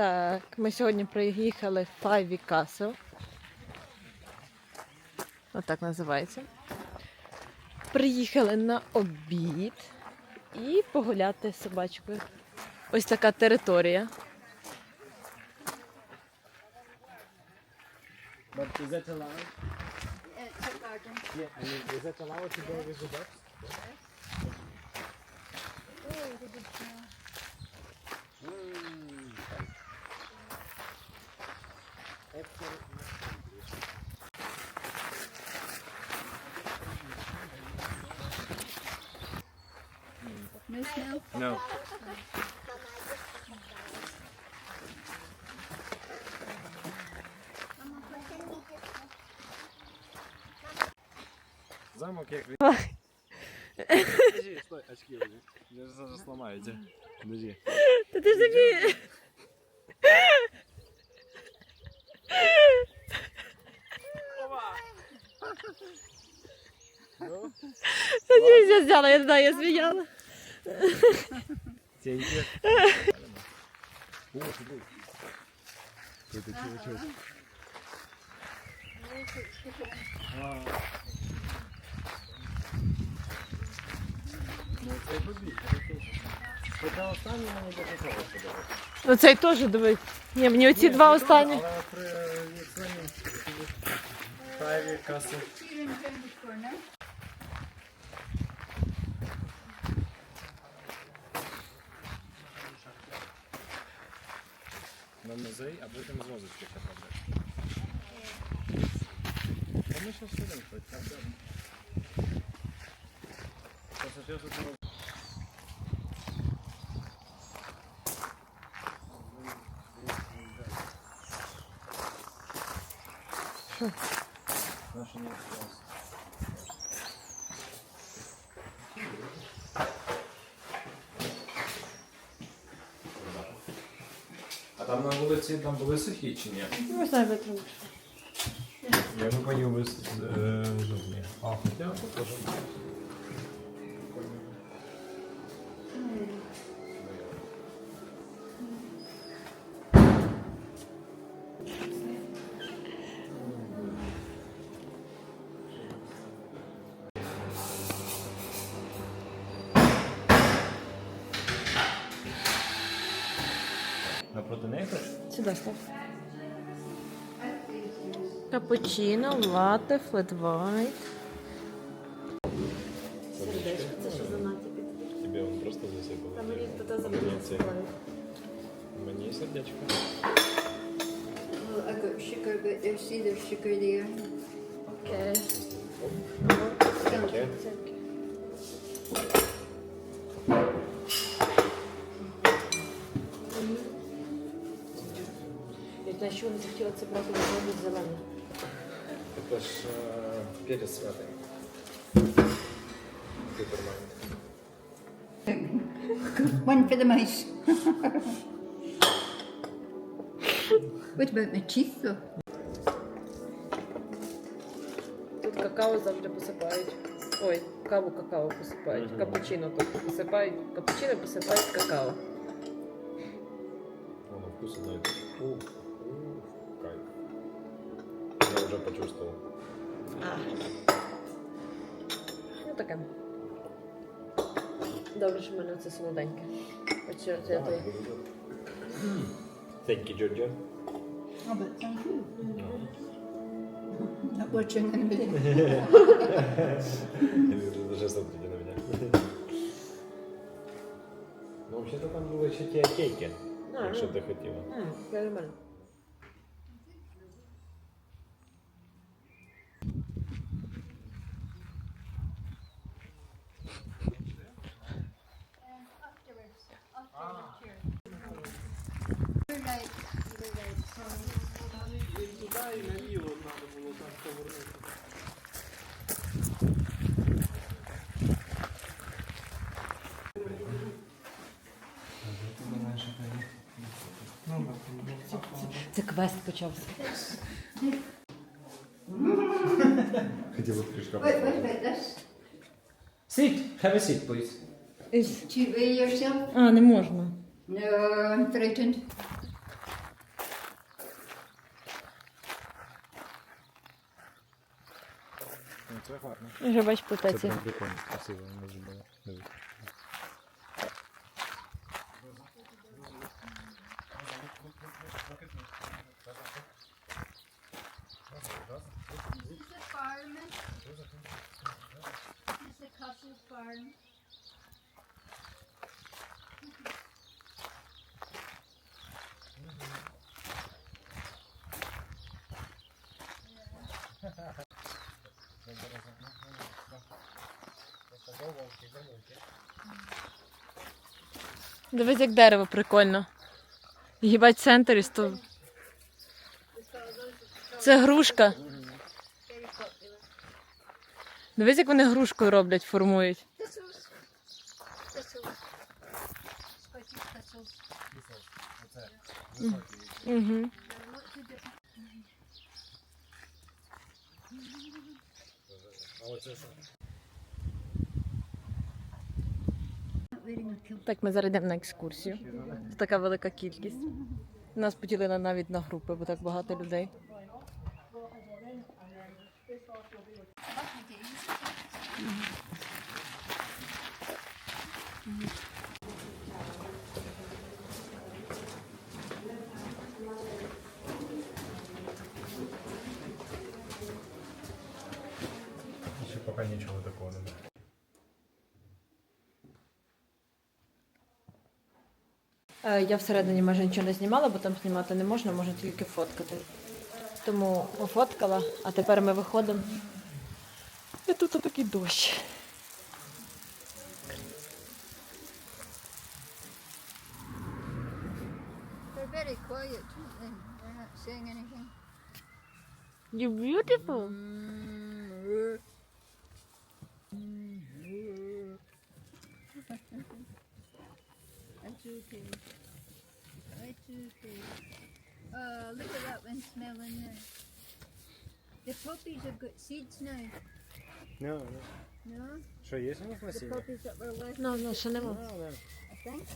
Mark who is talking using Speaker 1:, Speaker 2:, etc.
Speaker 1: Так, ми сьогодні приїхали в Five Castle. Отак називається. Приїхали на обід і погуляти з собачкою. Ось така територія.
Speaker 2: But is that allowed? Yeah, I mean, is that allowed to go with the dogs? Mm,
Speaker 3: No smell?
Speaker 2: No. Замок як Подожди, стой, очки возьми. Я же зараз сломаете. Подожди.
Speaker 1: Та ти ж тобі.
Speaker 2: Ну,
Speaker 1: Тоді я взяла, я не знаю, я сміяла.
Speaker 2: теньки. О, смотри. Какой-то чувачок. А. Ну, це побіг, Хоча останній мені дуже подобається.
Speaker 1: Ну цей теж дивись. Ні, мені оці два останні.
Speaker 3: Cambridge Corner.
Speaker 2: На музей, а потім з. Та ми ще сидимо хоч, так. Просто ти тут Наша не клас.
Speaker 4: А там на вулиці там були сухі чи ні?
Speaker 1: Ну, знаю, витримаєш.
Speaker 4: Я бы понял би э, жовтні. А, бы теж.
Speaker 2: Напроти неї хочеш?
Speaker 1: Сюди став. Капучино, латте, флет вайт. Сердечко, це що за натяки?
Speaker 4: Тебе він просто засипав.
Speaker 1: Та мені хто
Speaker 4: сердечко.
Speaker 3: Well, I got sugar, but there's see there's sugar there.
Speaker 1: Окей.
Speaker 4: Таке.
Speaker 1: Я знаю, що вони захотіли це брати зелене зелене.
Speaker 4: Це ж е, перець святий.
Speaker 3: What about my teeth though?
Speaker 1: Тут какао завжди посипають. Ой, каву какао посипають. Капучино тут посипають. Капучино посипають какао.
Speaker 4: Воно вкусно навіть. Я вже почувствував.
Speaker 1: Ну таке. Добре, що в мене це солоденьке. От що це той.
Speaker 4: Thank you, Giorgio.
Speaker 3: Oh, but thank you. Not watching anybody.
Speaker 4: На меня. Ну, вообще-то там були ще ті кейки,
Speaker 1: А,
Speaker 4: якщо
Speaker 1: ну.
Speaker 4: ти хотіла.
Speaker 1: М, нормально. Це квест почався.
Speaker 4: Хотіла трішки.
Speaker 3: What, what about this?
Speaker 4: Sit, have a seat, please.
Speaker 3: Weigh yourself?
Speaker 1: А, не можна.
Speaker 3: No, I'm
Speaker 4: це гарно.
Speaker 1: Вже бач
Speaker 4: Це
Speaker 1: плететься.
Speaker 4: прям прикольно, красиво, може було. Дивись.
Speaker 3: This is a farm. This is a castle farm.
Speaker 1: Дивись, як дерево прикольно. Їбать центр і сто. Це грушка. Дивись, як вони грушкою роблять, формують.
Speaker 3: Not wearing a kilt.
Speaker 1: Так, ми зараз йдемо на екскурсію. Це така велика кількість. Нас поділили навіть на групи, бо так багато людей.
Speaker 4: Ще поки нічого такого
Speaker 1: Я всередині майже нічого не знімала, бо там знімати не можна, можна тільки фоткати. Тому пофоткала, а тепер ми виходимо. І тут такий дощ.
Speaker 3: They're very quiet? They're not saying anything.
Speaker 1: You're beautiful.
Speaker 3: That's okay. That's okay. Uh, look at that one smelling there. The poppies have got seeds now.
Speaker 4: Ну,
Speaker 3: No?
Speaker 4: Що, є у нас
Speaker 3: The
Speaker 4: насіння?
Speaker 3: poppies that were left,
Speaker 1: Ну, ну, ще нема.
Speaker 4: Ну, да.
Speaker 3: I think.